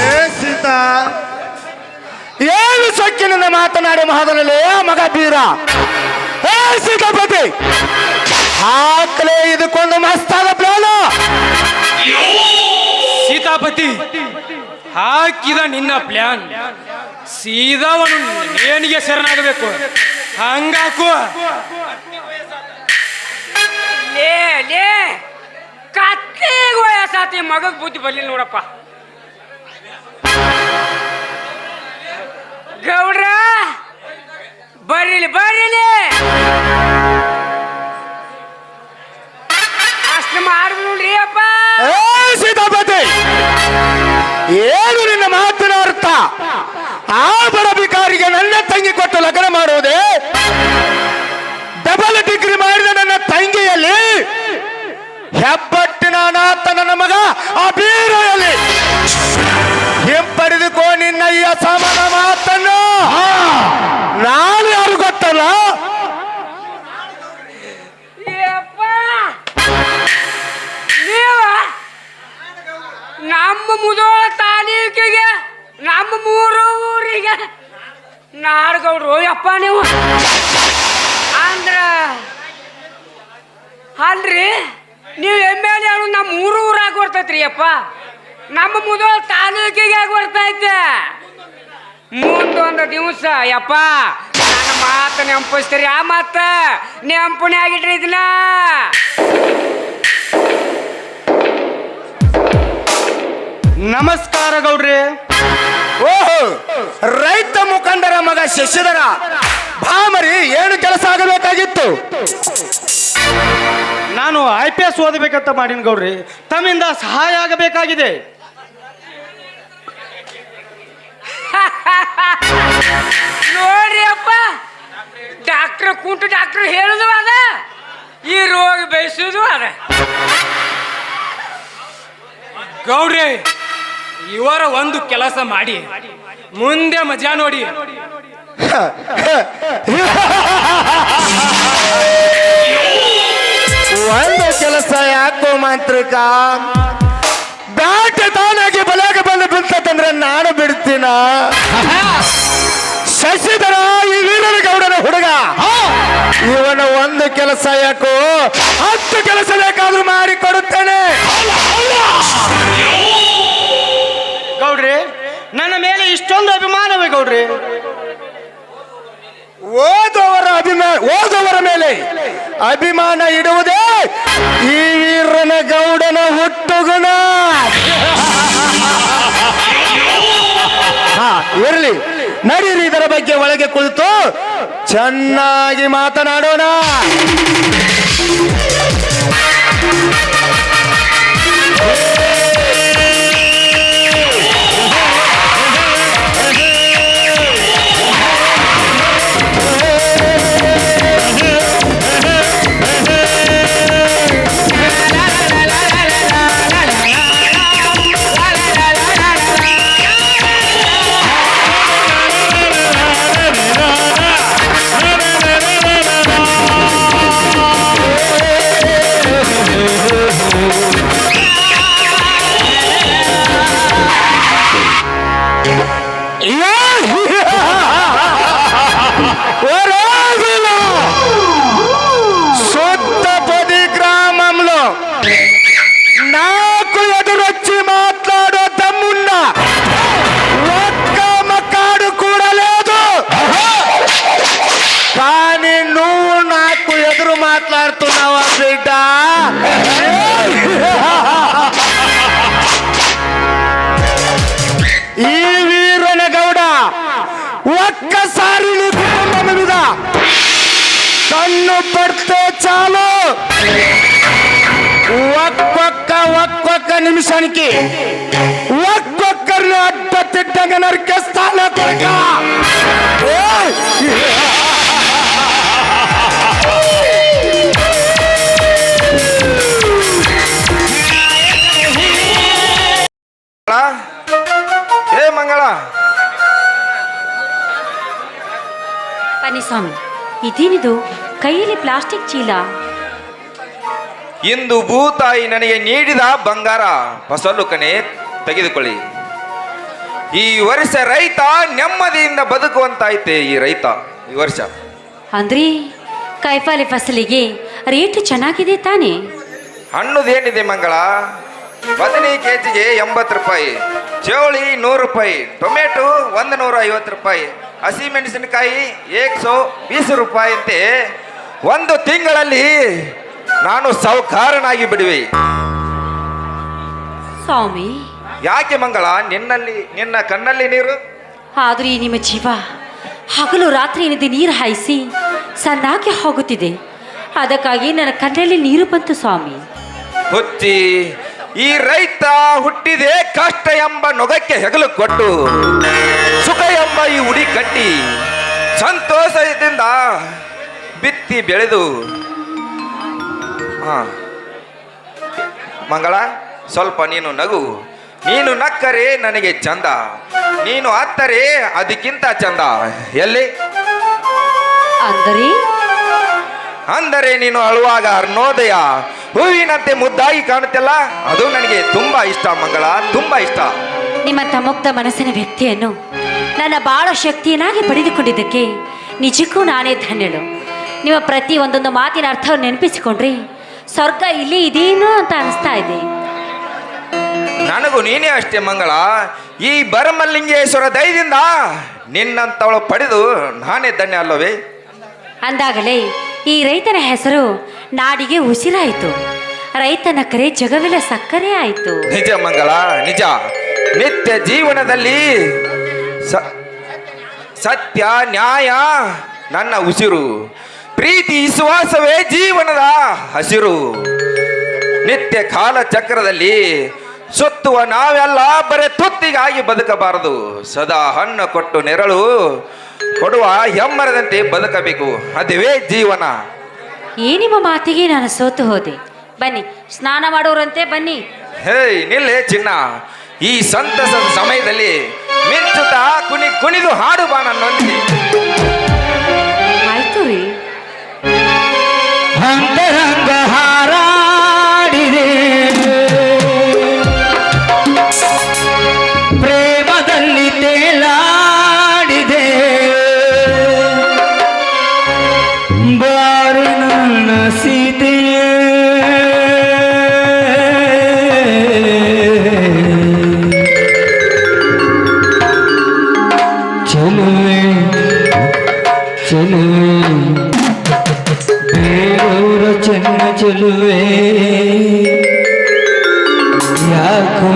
ಏ ಸೀತಾ. ಏನು ಸೊಕ್ಕಿನಿಂದ ಮಾತನಾಡಿ ಮಹಾದನಲ್ಲಿ? ಮಗ ಬೀರ. ಏ ಸೀತಾಪತಿ ಹಾಕಲೇ ಇದಕ್ಕೊಂದು ಮಸ್ತಾದ ಪ್ಲಾನು ಸೀತಾಪತಿ. ಹಾಕಿದ ನಿನ್ನ ಪ್ಲಾನ್ ಸೀದಾವನು ನೇಣಿಗೆ ಶರಣಾಗಬೇಕು. ಹಂಗಾಕು ಲೇ ಲೇ. ಕತ್ತಿಗೆ ವಯಸ್ಸಾತಿ ಮಗಗ್ ಬುದ್ಧಿ ಬರ್ಲಿಲ್ಲ ನೋಡಪ್ಪ. ಗೌಡ್ರ ಬರ್ರಿಲಿ ಬರ್ರಿಲಿ ಅಷ್ಟು ಮಾಡ್ರಿ ನೋಡ್ರಿ ಅಪ್ಪ. ಸೀತಾಪತಿ. ಏನು ನಿನ್ನ ಮಾತಿನ ಅರ್ಥ? ಆ ಬಡ ಬಿಕಾರಿಗೆ ನನ್ನ ತಂಗಿ ಕೊಟ್ಟು ಲಗ್ನ ನಮ್ಮ ಮೂರು ಊರಿಗೆ. ನಾಡ್ಗೌಡ್ರು, ಯಪ್ಪ ನೀವು. ಅಂದ್ರ ಅಲ್ರಿ, ನೀವು ಎಂ ಎಲ್ ಎ ನಮ್ಮ ಮೂರು ಊರಾಗ ಬರ್ತೈತ್ರಿ ಅಪ್ಪ ನಮ್ಮ ಮುದೋಳ ತಾಲೂಕಿಗೆ ಬರ್ತೈತೆ. ಮುಂದೊಂದು ದಿವಸ, ಯಪ್ಪ. ನನ್ನ ಮಾತು ನೆಂಪಿಸ್ತೀರಿ, ಆ ಮಾತ ನೆಂಪುಣೆ ಆಗಿಟ್ರಿ ಇದನ್ನ. ನಮಸ್ಕಾರ ಗೌಡ್ರಿ. ಓಹೋ ರೈತ ಮುಖಂಡರ ಮಗ ಶಶಿಧರ ಭಾಮರಿ ಏನು ಕೆಲಸ ಆಗಬೇಕಾಗಿತ್ತು? ನಾನು ಐ ಪಿ ಎಸ್ ಓದಬೇಕಂತ ಮಾಡಿನ ಗೌಡ್ರಿ. ತಮ್ಮಿಂದ ಸಹಾಯ ಆಗಬೇಕಾಗಿದೆ. ನೋಡ್ರಿ ಅಪ್ಪ ಡಾಕ್ಟ್ರ್ ಕುಂಟು ಡಾಕ್ಟ್ರ್ ಹೇಳುದು ಅದ ಈ ರೋಗ ಬಯಸುದು ಅದ. ಗೌಡ್ರಿ ಇವರ ಒಂದು ಕೆಲಸ ಮಾಡಿ ಮುಂದೆ ಮಜಾ ನೋಡಿ. ಒಂದು ಕೆಲಸ ಯಾಕೋ ಮಾಂತ್ರಿಕ? ಬ್ಯಾಟ್ ತಾನಾಗಿ ಬಲಾಗ ಬಂದು ಬಿಡ್ತಂದ್ರೆ ನಾನು ಬಿಡ್ತೀನ? ಶಶಿಧರ ಈ ವೀರನ ಗೌಡನ ಹುಡುಗ ಇವನ ಒಂದು ಕೆಲಸ ಯಾಕೋ? ಹತ್ತು ಕೆಲಸ ಬೇಕಾದ್ರೂ ನೋಡ್ರಿ ಓದವರ ಅಭಿಮಾನ ಓದೋವರ ಮೇಲೆ ಅಭಿಮಾನ ಇಡುವುದೇ ಈ ವೀರನ ಗೌಡನ ಹುಟ್ಟುಗುಣ. ಹಾ, ಇರಲಿ. ನಡೀರಿ ಇದರ ಬಗ್ಗೆ ಒಳಗೆ ಕುಳಿತು ಚೆನ್ನಾಗಿ ಮಾತನಾಡೋಣ. నిమిషానికి ఒక్కొక్కరిని అడ్డతిడ్డగా నరికేస్తానా కొరక ఏ మంగళ ಪನ್ನಿಸ್ವಾಮಿ ಇದೇನಿದು ಕೈಯಲ್ಲಿ ಪ್ಲಾಸ್ಟಿಕ್ ಚೀಲ ಇಂದು ಭೂತಾಯಿ ನನಗೆ ನೀಡಿದ ಬಂಗಾರ. ಫಸಲು ಕಣೆ ತೆಗೆದುಕೊಳ್ಳಿ. ಈ ವರ್ಷ ರೈತ ನೆಮ್ಮದಿಯಿಂದ ಬದುಕುವಂತಾಯ್ತೆ ಈ ರೈತ. ಈ ವರ್ಷ. ಅಂದ್ರೆ ಕೈಫಾಲಿ ಫಸಲಿಗೆ ರೇಟ್ ಚೆನ್ನಾಗಿದೆ ತಾನೇ? ಹಣ್ಣುದೇನಿದೆ ಮಂಗಳ? ಬದನೆ ಕೆಜಿಗೆ ಎಂಬತ್ತು ರೂಪಾಯಿ. ಚೌಳಿ ನೂರು ರೂಪಾಯಿ. ಟೊಮೆಟೊ ಒಂದು ನೂರ ಐವತ್ತು ರೂಪಾಯಿ. ಹಸಿಮೆಣಸಿನಕಾಯಿ ಏಕ್ಸೋ ಬೀಸ್ ರೂಪಾಯಿ ಅಂತೆ. ಒಂದು ತಿಂಗಳಲ್ಲಿ ನಾನು ಸೌಕಾರನಾಗಿ ಬಿಡುವೆ. ಸ್ವಾಮಿ. ಯಾಕೆ ಮಂಗಳ? ನಿನ್ನಲ್ಲಿ ನಿನ್ನ ಕಣ್ಣಲ್ಲಿ ನೀರು? ಆದ್ರೆ ಈ ನಿಮ್ಮ ಜೀವ. ಹಗಲು ರಾತ್ರಿ ಏನಿದೆ ನೀರು ಹಾಯಿಸಿ ಸಣ್ಣಾಗಿ ಹೋಗುತ್ತಿದೆ. ಅದಕ್ಕಾಗಿ ನನ್ನ ಕಣ್ಣಲ್ಲಿ ನೀರು ಬಂತು ಸ್ವಾಮಿ. ಹುಚ್ಚಿ ಈ ರೈತ ಹುಟ್ಟಿದೆ ಕಷ್ಟ ಎಂಬ ನೊಗಕ್ಕೆ ಹೆಗಲು ಕೊಟ್ಟು ಸುಖ ಎಂಬ ಈ ಉಡಿ ಕಟ್ಟಿ ಸಂತೋಷದಿಂದ ಬಿತ್ತಿ ಬೆಳೆದು ಹಾ. ಮಂಗಳ ಸ್ವಲ್ಪ ನೀನು ನಗು. ನೀನು ನಕ್ಕರೆ ನನಗೆ ಚಂದ. ನೀನು ಅತ್ತರೆ ಅದಕ್ಕಿಂತ ಚಂದ. ಎಲ್ಲಿ? ಅಂದರೆ? ಅಂದರೆ ನೀನು ಅಳುವಾಗ ಅರ್ಣೋದಯ. ಹೂವಿನಂತೆ ಮುದ್ದಾಗಿ ಕಾಣುತ್ತಲ್ಲ? ಅದು ನನಗೆ ತುಂಬಾ ಇಷ್ಟ ಮಂಗಳ ತುಂಬಾ ಇಷ್ಟ. ನಿಮ್ಮ ತಮ್ಮಕ್ತ ಮನಸ್ಸಿನ ವ್ಯಕ್ತಿಯನ್ನು ನನ್ನ ಬಾಳ ಶಕ್ತಿಯನ್ನಾಗಿ ಪಡೆದುಕೊಂಡಿದ್ದಕ್ಕೆ ನಿಜಕ್ಕೂ ನಾನೇ ಧನ್ಯಳು. ನಿಮ್ಮ ಪ್ರತಿ ಒಂದೊಂದು ಮಾತಿನ ಅರ್ಥವನ್ನು ನೆನಪಿಸಿಕೊಂಡ್ರೆ ಸ್ವರ್ಗ ಇಲ್ಲಿ ಇದೇನು ಅಂತ ಅನಿಸ್ತಾ ಇದೆ. ನನಗೂ ನೀನೇ ಅಷ್ಟೇ ಮಂಗಳ. ಈ ಬರಮಲ್ಲಿಂಗೇಶ್ವರ ದಯದಿಂದ ನಿನ್ನಂತವಳು ಪಡೆದು ನಾನೇ ಧನ್ಯ ಅಲ್ಲವೇ? ಅಂದಾಗಲೇ ಈ ರೈತನ ಹೆಸರು ನಾಡಿಗೆ ಉಸಿರಾಯಿತು. ರೈತನ ಕರೆ ಜಗವಿಲ ಸಕ್ಕರೆ ಆಯಿತು. ನಿಜ ಮಂಗಳ ನಿಜ. ನಿತ್ಯ ಜೀವನದಲ್ಲಿ ಸತ್ಯ ನ್ಯಾಯ ನನ್ನ ಉಸಿರು. ಪ್ರೀತಿ ವಿಶ್ವಾಸವೇ ಜೀವನದ ಹಸಿರು. ನಿತ್ಯ ಕಾಲ ಚಕ್ರದಲ್ಲಿ ಸುತ್ತುವ ನಾವೆಲ್ಲ ಬರೇ ತುತ್ತಿಗಾಗಿ ಬದುಕಬಾರದು. ಸದಾ ಹಣ್ಣು ಕೊಟ್ಟು ನೆರಳು ಕೊಡುವ ಹೆಮ್ಮರದಂತೆ ಬದುಕಬೇಕು. ಅದುವೇ ಜೀವನ. ಈ ನಿಮ್ಮ ಮಾತಿಗೆ ನಾನು ಸೋತು ಹೋದೆ. ಬನ್ನಿ ಸ್ನಾನ ಮಾಡೋರಂತೆ ಬನ್ನಿ. ಹೇಯ್ ನಿಲ್ಲೇ ಚಿನ್ನ. ಈ ಸಂತಸದ ಸಮಯದಲ್ಲಿ ಮಿಂಚುತ್ತಾ ಕುಣಿ ಕುಣಿದು ಹಾಡು ಬಾ ನನ್ನೊಂದಿಗೆ ಚಲುವೆ ಬೇರೂರ ಚೆನ್ನ ಚೆಲುವೆ ಯಾಕೋ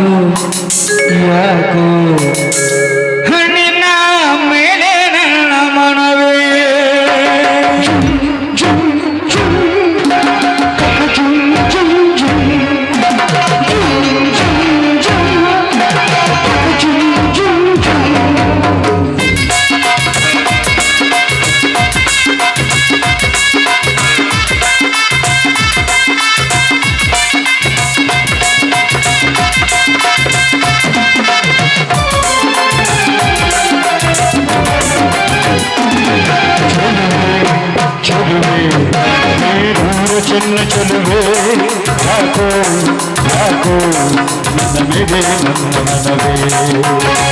ನನ್ನ ಮೇಲೆ ನನ್ನ ಮನವೇ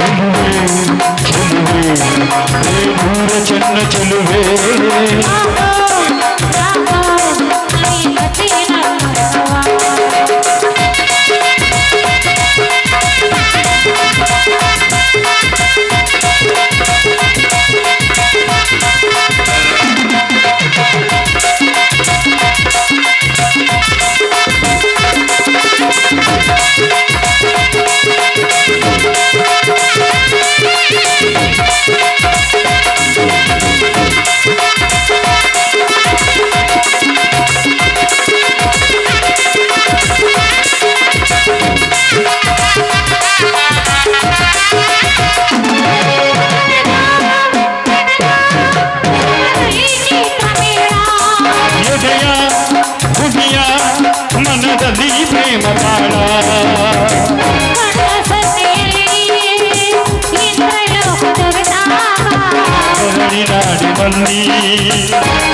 चलुवे चलुवे चन्न चलुवे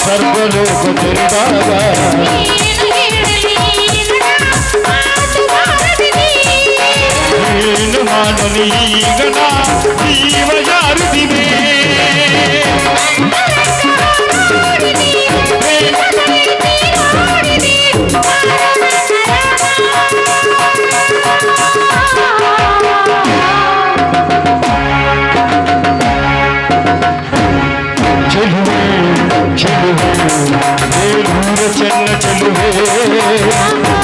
ಸರ್ವಲೋಕ ತೆರೆದಾಗ ಏನು ಮಾಡಲಿ ಈಗ ನಾ ಜೀವ ಯಾರುದಿದೆ ಚೆಲುವೆ चलू चलू चलू चलू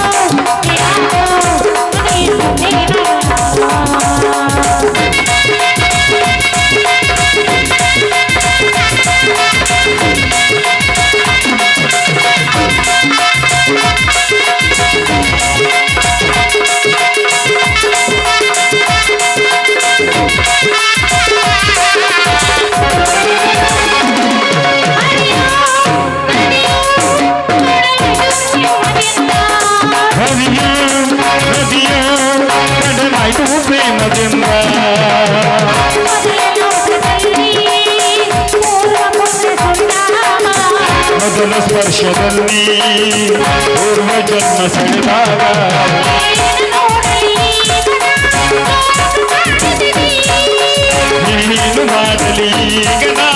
ಮೊದಲ ಸ್ಪರ್ಶದಲ್ಲಿ ಪೂರ್ವ ಜನ್ಮ ಸೆಳೆದಾಗ ನೀನು ಮಾಡಲಿ ಈಗ ನಾ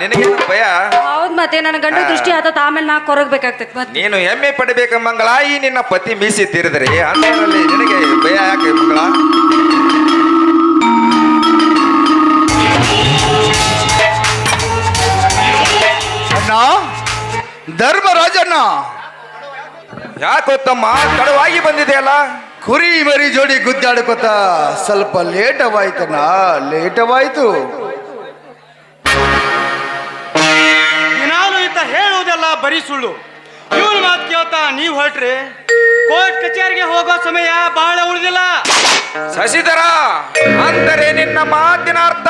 ಮಂಗಳ ನಿನಗೆ ಭಯ? ಹೌದ್ ಮತ್ತೆ ನನ್ನ ಗಂಡ ದೃಷ್ಟಿ ಆತ ಆಮೇಲೆ ನಾ ಕೊರಗ್ಬೇಕಾಗ್ತೈತಿ ಮತ್ತೆ. ನೀನು ಹೆಮ್ಮೆ ಪಡಬೇಕ ಮಂಗಳ ಈ ನಿನ್ನ ಪತಿ ಮೀಸಿ ತೀರಿದ್ರಿ ಅಂತರಲ್ಲಿ ನಿನಗೆ ಭಯ ಯಾಕೆ ಮಂಗಳ? ಅಣ್ಣ ಧರ್ಮರಾಜಣ್ಣ. ಯಾಕೋ ತಮ್ಮ ತಡವಾಗಿ ಬಂದಿದೆಯಲ್ಲ? ಕುರಿ ಮರಿ ಜೋಡಿ ಗುದ್ದಾಡ್ಕೊತ ಸ್ವಲ್ಪ ಲೇಟವಾಯ್ತಣ್ಣ ಲೇಟವಾಯ್ತು. ಹೇಳುವುದೆಲ್ಲ ಬರೀ ಸುಳ್ಳು. ಇವ್ರ ಮಾತು ಕೇಳ್ತಾ ನೀವು ಹೊರಟ್ರಿ. ಕೋರ್ಟ್ ಕಚೇರಿಗೆ ಹೋಗೋ ಸಮಯ ಬಹಳ ಉಳಿದಿಲ್ಲ. ಶಶಿಧರ ಅಂದರೆ ನಿನ್ನ ಮಾತಿನ ಅರ್ಥ?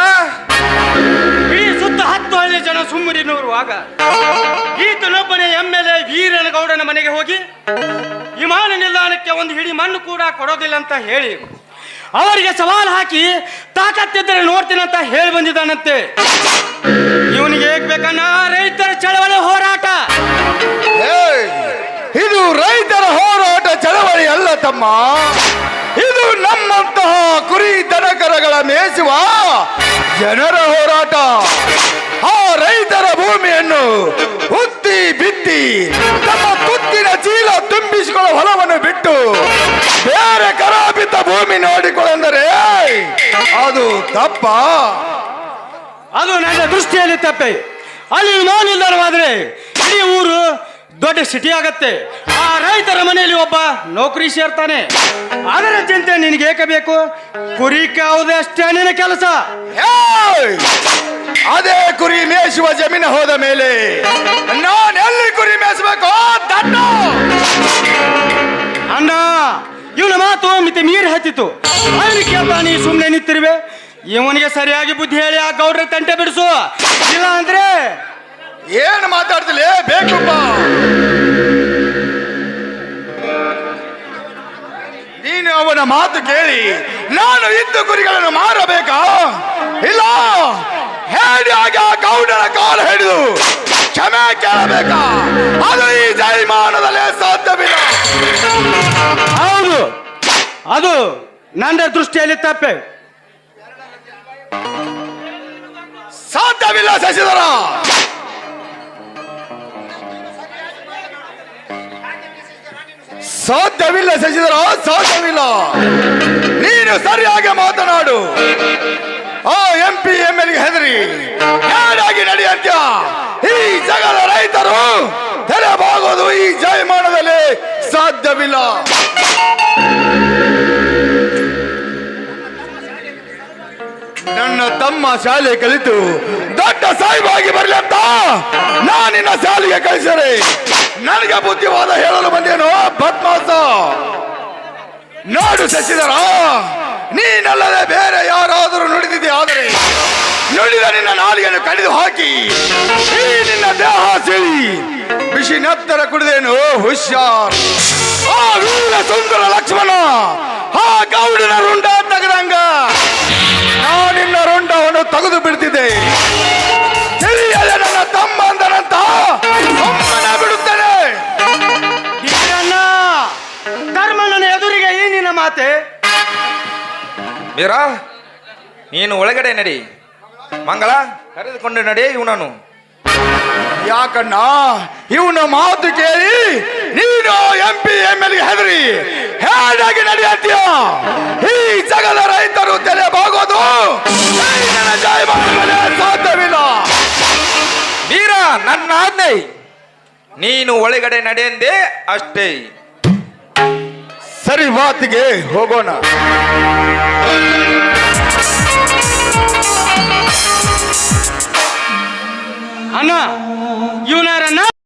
ಇಡೀ ಸುತ್ತ ಹತ್ತು ಹಳ್ಳಿ ಜನ ಸುಮ್ಮರಿ ಆಗ. ಈತನೊಬ್ಬನೇ ಎಂ ಎಲ್ ಎ ವೀರನಗೌಡನ ಮನೆಗೆ ಹೋಗಿ ವಿಮಾನ ನಿಲ್ದಾಣಕ್ಕೆ ಒಂದು ಹಿಡಿ ಮಣ್ಣು ಕೂಡ ಕೊಡೋದಿಲ್ಲ ಅಂತ ಹೇಳಿ. ಅವರಿಗೆ ಸವಾಲು ಹಾಕಿ ತಾಕತ್ತಿದ್ದರೆ ನೋಡ್ತೀನಂತ ಹೇಳಿ ಬಂದಿದ್ದಾನಂತೆ. ಇವನಿಗೆ ಬೇಕನ್ನ ರೈತರ ಚಳವಳಿ ಹೋರಾಟ! ಇದು ರೈತರ ಹೋರಾಟ ಚಳವಳಿ ಅಲ್ಲ ತಮ್ಮ. ಇದು ನಮ್ಮಂತಹ ಕುರಿ ದನಕರಗಳ ಮೇಯಿಸುವ ಜನರ ಹೋರಾಟ. ಆ ರೈತರ ಭೂಮಿಯನ್ನು ಉತ್ತಿ ಬಿತ್ತಿ ತಮ್ಮ ತುತ್ತಿನ ಚೀಲ ತುಂಬಿಸಿಕೊಳ್ಳೋ ಹೊಲವನ್ನು ಬಿಟ್ಟು ಬೇರೆ ಕರಾಪಿತ ಭೂಮಿ ನೋಡಿಕೊಳ್ಳೆಂದರೆ ಅದು ತಪ್ಪ. ಅದು ನನ್ನ ದೃಷ್ಟಿಯಲ್ಲಿ ತಪ್ಪೆ. ಅಲ್ಲಿ ನಿಲ್ದಾಣವಾದ್ರೆ ಇಡೀ ಊರು ದೊಡ್ಡ ಸಿಟಿ ಆಗತ್ತೆ. ಆ ರೈತರ ಮನೆಯಲ್ಲಿ ಒಬ್ಬ ನೌಕರಿ ಸೇರ್ತಾನೆ. ಅದರ ಚಿಂತೆ ನಿನಗೆ ಏಕೆ ಬೇಕು? ಕುರಿ ಕಾವುದೇ ಅಷ್ಟೇ ನಿನ್ನ ಕೆಲಸ. ಏಯ್! ಅದೇ ಕುರಿ ಮೇಯಿಸುವ ಜಮೀನ ಹೋದ ಮೇಲೆ ನಾನು ಎಲ್ಲಿ ಕುರಿ ಮೇಯಿಸಬೇಕು? ದಡ್ಡ ಅಣ್ಣ ಇವನ ಮಾತು ಮಿತಿ ಮೀರಿ ಹತ್ತಿತ್ತು ಅವನು ನೀ ಸುಮ್ಮನೆ ನಿಂತಿರುವೆ. ಇವನಿಗೆ ಸರಿಯಾಗಿ ಬುದ್ಧಿ ಹೇಳಿ ಆ ಗೌಡ್ರ ತಂಟೆ ಬಿಡಿಸು. ಇಲ್ಲ ಅಂದ್ರೆ ಏನು ಮಾತಾಡ್ತಿಲ್ಲ ಬೇಕಪ್ಪ. ನೀನು ಅವನ ಮಾತು ಕೇಳಿ ನಾನು ಇದ್ದು ಕುರಿಗಳನ್ನು ಮಾರಬೇಕಾ? ಇಲ್ಲ. ಹೇಳಿ ಆಗ ಆ ಗೌಡನ ಕಾಲು ಹಿಡಿದು ಕ್ಷಮೆ ಕೇಳಬೇಕಾ? ಅದು ಈ ಜೈಮಾನದಲ್ಲೇ ಸಾಧ್ಯವಿಲ್ಲ. ಹೌದು. ಅದು ನನ್ನ ದೃಷ್ಟಿಯಲ್ಲಿ ತಪ್ಪೆ. ಸಾಧ್ಯವಿಲ್ಲ ಶಶಿಧರ. ಸಾಧ್ಯವಿಲ್ಲ ಶಶಿಧರ ಸಾಧ್ಯವಿಲ್ಲ. ನೀನು ಸರಿಯಾಗಿ ಮಾತನಾಡು. ಆ ಎಂ ಪಿ ಎಂ ಎಲ್ ಹೆದರಿ. ಹೇಳಾಗಿ ನಡೆಯಂತ್ಯ. ಈ ಜಗದ ರೈತರು ತೆರೆಬಾಗೋದು ಈ ಜಯಮಾನದಲ್ಲಿ ಸಾಧ್ಯವಿಲ್ಲ. ನನ್ನ ತಮ್ಮ ಶಾಲೆ ಕಲಿತು ದೊಡ್ಡ ಸಾಹಿಬಾಗಿ ಬರ್ಲಿ ಅಂತ ನಾನಿನ್ನ ಶಾಲೆಗೆ ಕಳಿಸರೆ ನನಗೆ ಬುದ್ಧಿವಾದ ಹೇಳಲು ಬಂದೇನು ಬದ್ಮಾಸ ನಾಡು ಸಚಿದರ ನೀನಲ್ಲದೆ ಬೇರೆ ಯಾರಾದರೂ ನುಡಿದಿದೆ ಆದರೆ ನುಡಿದ ನಿನ್ನ ನಾಲಿಗೆಯನ್ನು ಕಡಿದು ಹಾಕಿ, ಈ ನಿನ್ನ ದೇಹ ಸಿಳಿ. ಬಿಸಿ ನತ್ತರ ಕುಡಿದೇನು ಹುಷಾರ್. ಆ ವೀರ ಸುಂದರ ಲಕ್ಷ್ಮಣ, ಆ ಗೌಡಿನ ರುಂಡ ತೆಗೆದಂಗ ರುಂಡವನ್ನು ತೆಗೆದು ಬಿಡ್ತಿದ್ದೆ. ತಿಳಿಯದೆ ನನ್ನ ತಮ್ಮ ಅಂದನಂತ ಸುಮ್ಮನೆ ಬಿಡುತ್ತೇನೆ ಧರ್ಮಣ್ಣನ ಎದುರಿಗೆ ಈ ನಿನ್ನ ಮಾತೆ. ಮೀರಾ ನೀನು ಒಳಗಡೆ ನಡಿ. ಮಂಗಳ ಕರೆದುಕೊಂಡು ನಡಿ ಇವನನ್ನು. ಯಾಕಣ್ಣ ಇವನ ಮಾತು ಕೇಳಿ ನೀನು ಎಂ ಪಿ ಎಂ ಎಲ್ ಹೆದರಿ. ಹೇಗಾಗಿ ನಡೆಯತ್ತೀಯ ಈ ಜಗದ ರೈತರು ತಲೆ ಬಾಗೋದು. ಸಾಧ್ಯವಿಲ್ಲ. ವೀರ, ನನ್ನ ಆಜ್ಞೆ. ನೀನು ಒಳಗಡೆ ನಡೆಯಂದೆ ಅಷ್ಟೇ. ಸರಿ, ಮಾತಿಗೆ ಹೋಗೋಣ. ಅಣ್ಣ ಇವನಾರನ್ನ